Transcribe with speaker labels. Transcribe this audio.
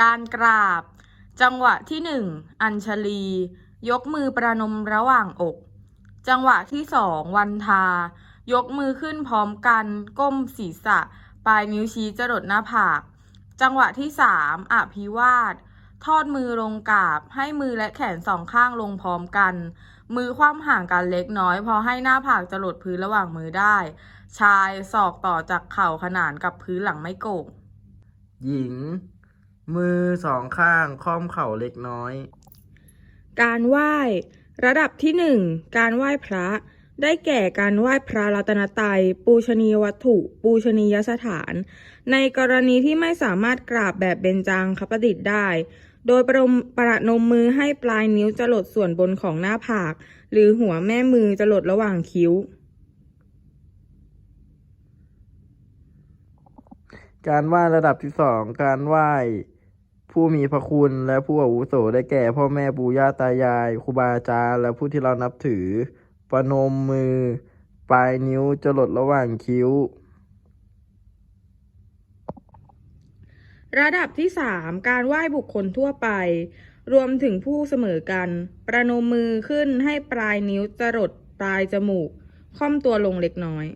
Speaker 1: การกราบ จังหวะที่หนึ่งอัญชลี ยกมือประนมระหว่างอก จังหวะที่สองวันทา ยกมือขึ้นพร้อมกัน ก้มศีรษะ ปลายนิ้วชี้จรดหน้าผาก จังหวะที่สามอภิวาท ทอดมือลงกราบ ให้มือและแขนสองข้างลงพร้อมกัน มือคว่ำห่างกันเล็กน้อย พอให้หน้าผากจรดพื้นระหว่างมือได้ ชายศอกต่อจากเข่าขนานกับพื้นหลังไม่โก่ง
Speaker 2: หญิง มือสองข้างค่อมเข่าเล็กน้อย
Speaker 1: การไหว้ ระดับที่หนึ่งการไหว้พระ ได้แก่การไหว้พระรัตนตรัย ปูชนียวัตถุ ปูชนียสถาน ในกรณีที่ไม่สามารถกราบแบบเบญจางคประดิษฐ์ได้ โดยประนมประนมมือให้ปลายนิ้วจรดส่วนบนของหน้าผาก หรือหัวแม่มือจรดระหว่างคิ้ว
Speaker 2: การไหว้ระดับที่สองการไหว้ ผู้มีพระคุณและผู้อาวุโสได้แก่ พ่อแม่ปู่ย่าตายายครูบาอาจารย์และผู้ที่เรานับถือ ประนมมือ ปลายนิ้วจรดระหว่างคิ้ว
Speaker 1: ระดับที่สามการไหว้บุคคลทั่วไป รวมถึงผู้เสมอกัน ประนมมือขึ้นให้ปลายนิ้วจรดปลายจมูก ค่อมตัวลงเล็กน้อย